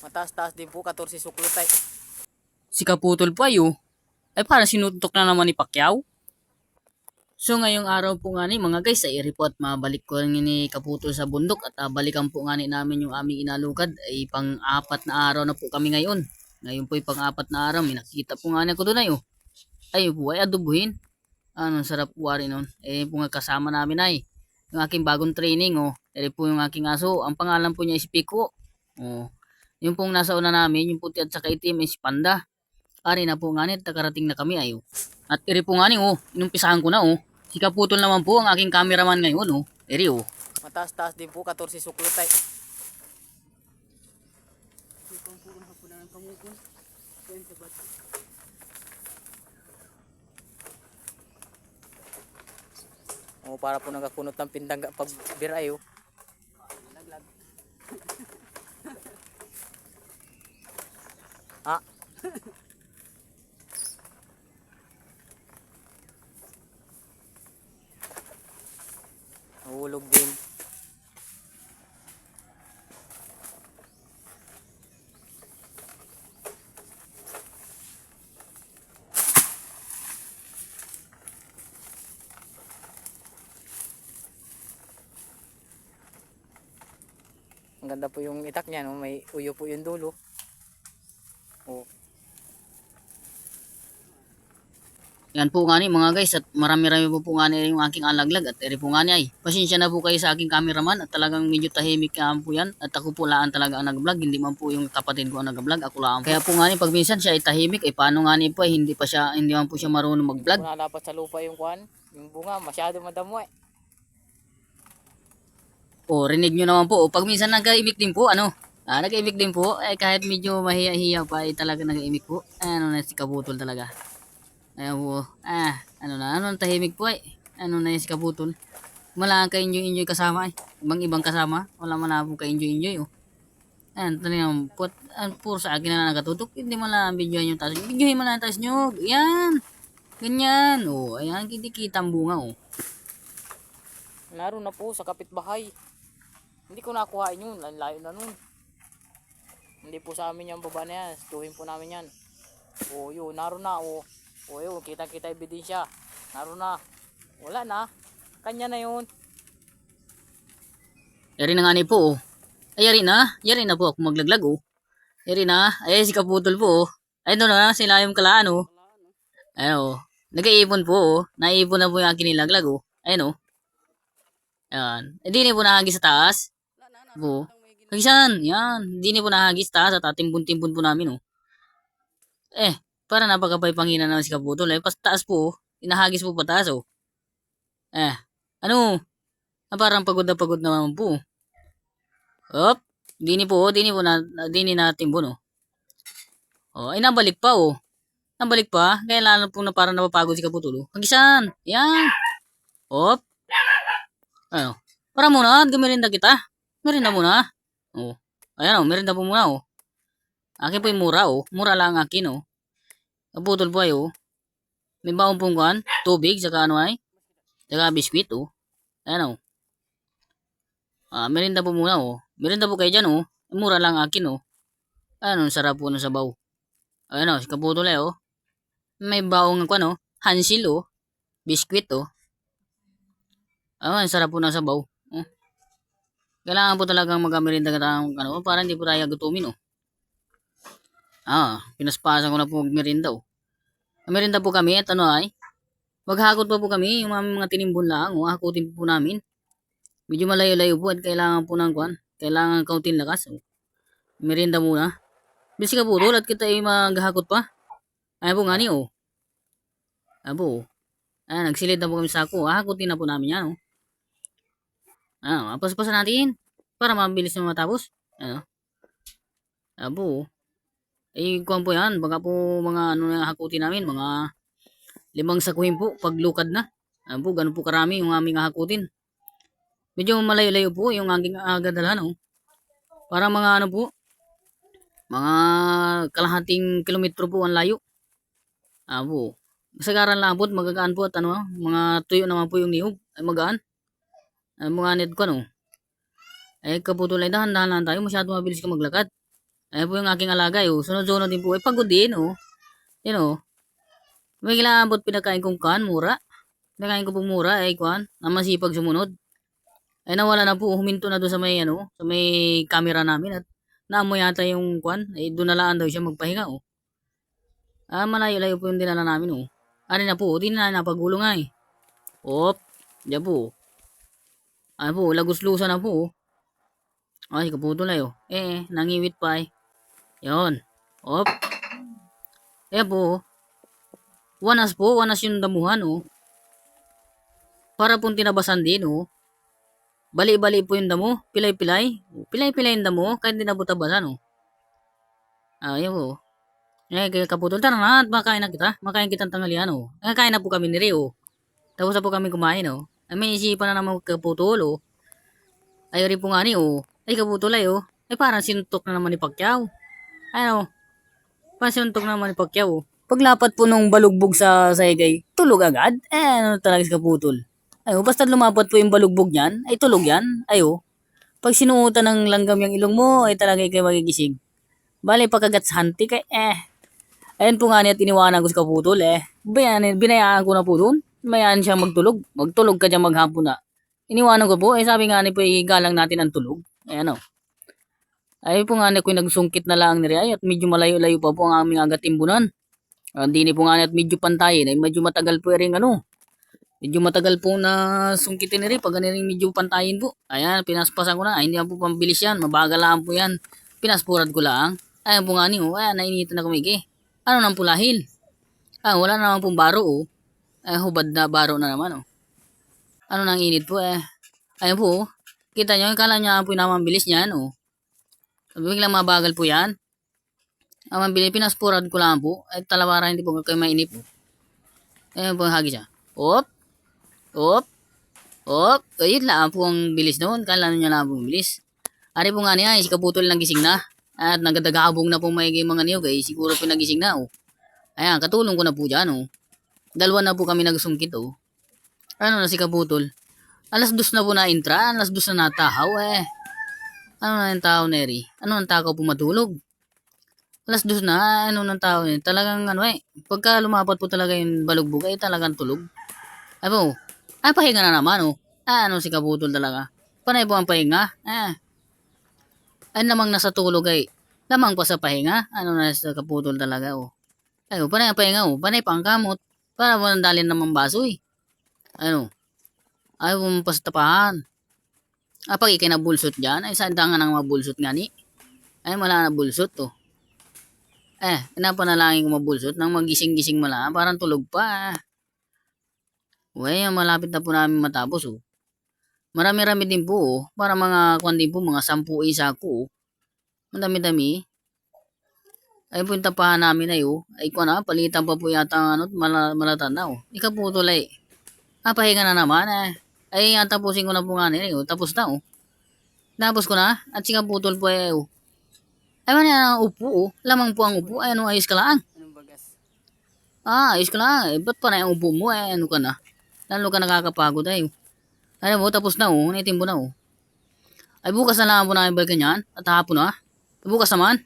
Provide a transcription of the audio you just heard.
Mataas-taas din po, 14 suklot ay. Si Kaputol po ayo. Ay parang sinutok na naman ni Pacquiao. So ngayong araw po nga ni mga guys ay report mabalik ko ni Kaputol sa bundok at ah, balikan po nga ni namin yung aming inalugad ay pang-apat na araw na po kami ngayon. Ngayon po ay pang-apat na araw may nakita po nga ni ako doon ayo. Ay po ay adubuhin. Ano sarap po rin nun. Eh po nga kasama namin ay yung aking bagong training oh. Eh po yung aking aso. Ang pangalan po niya is Pico. Oh. Yung pong nasa una namin, yung puti at saka itim is Panda. Ari na po nga nit, nakarating na kami ayo. At iri po nga ni, oh, inumpisahan ko na, oh. Si Kaputol naman po ang aking cameraman ngayon, oh. Iri, oh. Mataas-taas din po, 14 suklot ay. O para po nagakunot ng pindang pag biray oh. Ah. Nahulog din. Ang ganda po yung itak niya, no? may uyo po yung dulo. Oh. Yan po nga ni, mga guys, at marami-rami po po nga ni yung aking alaglag at iri po nga ni ay. Pasensya na po kayo sa aking cameraman at talagang medyo tahimik ka po yan at ako po laan talaga ang nag-vlog, hindi man po yung kapatid ko ang nag-vlog, ako laan. Kaya po nga ni, pag minsan siya ay tahimik, ay paano nga ni po ay hindi pa siya, hindi man po siya marunong mag-vlog. Nalapat sa lupa yung kwan, yung bunga, masyado madamo eh. O, rinig nyo naman po. O, pag minsan nag-imik din po, ano? Ah, nag-imik din po. Eh, kahit medyo mahiya-hiya pa, eh, talaga nag-imik po. Ano na si Kabutol talaga. Ayan po. Ah, ano na, ano ang tahimik po eh. Ano na yung si Kabutol. Wala kang ka-enjoy-enjoy kasama eh. Ibang ibang kasama. Wala man na po ka-enjoy-enjoy oh. Ayan, talagang put, ang puro sa akin na nakatutok. Hindi mo lang videoan yung taas. Videohin mo lang ang taas nyo. Yan. Ganyan. Oh, ayan, kitikita ang bunga oh. Naroon na po sa kapitbahay. Hindi ko nakuhain yun, layo na nun. Hindi po sa amin yung baba na yan, tuhin po namin yan. O yun, naroon na, o. O yun, kita-kita ebidensya. Naroon na. Wala na. Kanya na yun. Yari na nga ni po, oh. Ay, yari na. Yari na po ako maglaglag, oh. Yari na. Ay, si Kaputol po, oh. Ay, doon na, sila yung kalaan, oh. Ay, oh. Nag-iipon po, oh. Naipon na po yung aking nilaglag, oh. Ayun, oh. Ayan. Eh, di na po nahagis sa taas. Po. Hagisan. Yan. Di na po nahagis taas at timbun-timbun po namin, oh. Eh, para napakabay pangina naman si Kaputol, eh. Pas po, oh. Inahagis po pataas, oh. Eh, ano? Ah, parang pagod na pagod naman po. Op, dini po, dini po na, dini natin po, no. Oh, ay nabalik pa, oh. Nabalik pa, kailangan po na parang napapagod si Kaputulo. Hagisan, yan. Op. Ano, para muna, gamirinda kita. Merinda muna. Oh, ayan, oh, merinda po muna, oh. Akin po yung mura, oh. Mura lang ang akin, oh. Kaputol po ay, oh. May baong pong kuhan, tubig, saka ano ay, saka biskwit, oh. Ayan, oh. Ah, merinda po muna, oh. Merinda po kayo dyan, oh. Mura lang akin, oh. Ano, sarap po ng sabaw. Ayan, oh, si Kaputol eh, oh. May baong ng ano, hansil, oh. Biskwit, oh. Ang sarap po ng sabaw. Oh. Kailangan po talagang mag-merinda ka ng ano, para hindi po tayo gutumin, oh. Ah, pinaspasan ko na po merinda, oh. Merinda po kami at ano ay, maghakot pa po kami, yung mga, mga tinimbon lang, oh, hakutin po namin. Medyo malayo-layo po at kailangan po ng kwan. Kailangan kaunting lakas. Oh. Merinda muna. Bisi ka po at kita ay maghahakot pa. Ay po nga ni oh. Abo. Ah, nagsilid na po kami sa ako. Hahakutin na po namin yan oh. Ah, mapaspasan natin. Para mabilis na matapos. Ano? Abo. Eh, kuhan po yan. Baka po mga ano na hakutin namin. Mga limang sakuhin po pag lukad na. Abo, ganun po karami yung aming hakutin. Medyo malayo-layo po yung aking agadalhan, oh. Para mga ano po, mga kalahating kilometro po ang layo. Po. Kasagaran lang po, at magagaan po at ano, mga tuyo naman po yung niyog. Ay magaan. Ay mga net ko, ano. Ay kaputulay, dahan-dahan lang tayo. Masyado mabilis ka maglakad. Ayan po yung aking alaga, oh. Sunod-sunod din po. Eh, pagod din, oh. Yan, oh. May kailangan ba't pinakain kong kan, mura? Pinakain ko pong mura, eh, kuan. Na masipag sumunod. Ay, nawala na po. Huminto na doon sa may, ano, sa may camera namin. At naamoy yata yung kuan. Eh, doon na lang daw siya magpahinga, oh. Ah, malayo-layo po yung dinala namin, oh. Ano na po, di na napagulo nga, eh. Op, diyan po. Ano po, lagos-lusa na po, oh. Ay, kaputol ay, oh. Eh, nangiwit pa, eh. Yon. Op. Ayan po. oh. Wanas po. Wanas yung damuhan, oh. Para pong tinabasan din, oh. Bali-bali po yung damo. Pilay-pilay. Pilay-pilay yung damo. Kahit hindi nabutabasan, oh. Ah, ayan po. Eh, kaya kaputol. Tara na, makain na kita. Makain kitang tanghalian, oh. Eh, kain na po kami ni Rio. Tapos na po kami kumain, oh. Ay, may isipan na naman kaputol, oh. Ayaw rin po nga ni, oh. Ay, kaputol ay, oh. Ay, parang sinuntok na naman ni Pacquiao. Ano? Pasuntok naman ni Pacquiao. Paglapat po nung balugbog sa saygay, tulog agad. Eh, ano talaga si Kaputol? Ayo, basta lumapat po yung balugbog niyan, ay tulog yan. Ayo. Pag sinuutan ng langgam yung ilong mo, ay talaga kayo magigising. Bale, pagkagat sa hantik, ay eh. Ayun po nga niya, tiniwanan ko si Kaputol eh. Bayan, binayaan ko na po doon. Bayaan siya magtulog. Magtulog ka dyan maghapon na. Iniwanan ko po, eh sabi nga ni po, igalang natin ang tulog. Eh ano. Ay po nga na ko nagsungkit na lang ni Ray at medyo malayo-layo pa po ang aming agatimbunan. Hindi ni po nga at medyo pantayin ay medyo matagal po rin ano. Medyo matagal po na sungkitin ni Ray pag ganun medyo pantayin po. Ayan, pinaspasan ko na. Ay, hindi po pambilis yan. Mabagal lang po yan. Pinaspurad ko lang. Ayan po nga ni oh. Ayan, nainitan na kumigi. Ano nang pulahil? Ah, wala na naman pong baro oh. Ay, hubad na baro na naman oh. Ano nang init po eh. Ayan po oh. Kita nyo, kala niya po yung namang bilis niyan oh. Biglang mabagal po yan. Ang mabili, pinaspurad ko lang po. At talawara hindi po kayo mainip po. Ayan po, hagi siya. Op! Op! Op! Ayun lang po ang bilis noon. Kala niya lang po bilis. Ari po nga niya, si kaputol ng gising na. At nagadagabong na po may mga niyo guys. Siguro po nagising na oh. Ayan, katulong ko na po dyan oh. Dalawa na po kami nagsungkit oh. Ano na si kaputol? Alas dos na po na intra, alas dos na natahaw eh. Ano na yung tao, Neri? Ano ang tao po matulog? Alas dos na, ano ng tao eh. Talagang ano eh. Pagka lumapat po talaga yung balugbog, ay talagang tulog. Ay po, ay pahinga na naman oh. Ah, ano si Kabutol talaga. Panay po ang pahinga. Ah. Ay namang nasa tulog ay. Lamang pa sa pahinga. Ano na sa Kabutol talaga oh. Ay, oh, panay ang pahinga oh. Panay pa ang kamot. Para mo dalin naman baso eh. Ano? Ay, pa sa tapahan. Ah, pag ikay nabulsot dyan, ay saan nga nang mabulsot nga ni? Ay, wala na bulsot to. Eh, pinapanalangin ko mabulsot nang magising-gising mo lang, parang tulog pa. Uy, malapit na po namin matapos oh. Marami-rami din po oh. Para mga kwan din po, mga sampu isa ko oh. Madami-dami. Ay po yung tapahan namin ay oh. Ay ko na, palitan pa po yata ang ano, mala, malatan na oh. Ika po tulay. Ah, pahinga na naman eh. Ay, ang tapusin ko na po nga nila, oh. tapos na, oh. Tapos ko na, at sika putol po, eh, oh. Ay, man yan ang upo, oh. Lamang po ang upo, ay, ano, ayos ka lang. Anong bagas? Ah, ayos ka lang, eh. Ba't pa na yung upo mo, eh, ano ka na? Lalo ka nakakapagod, ay, oh. Ay, mo, tapos na, oh. Naitim mo na, oh. Ay, bukas na lang po namin balikan yan, at hapon na. Bukas naman.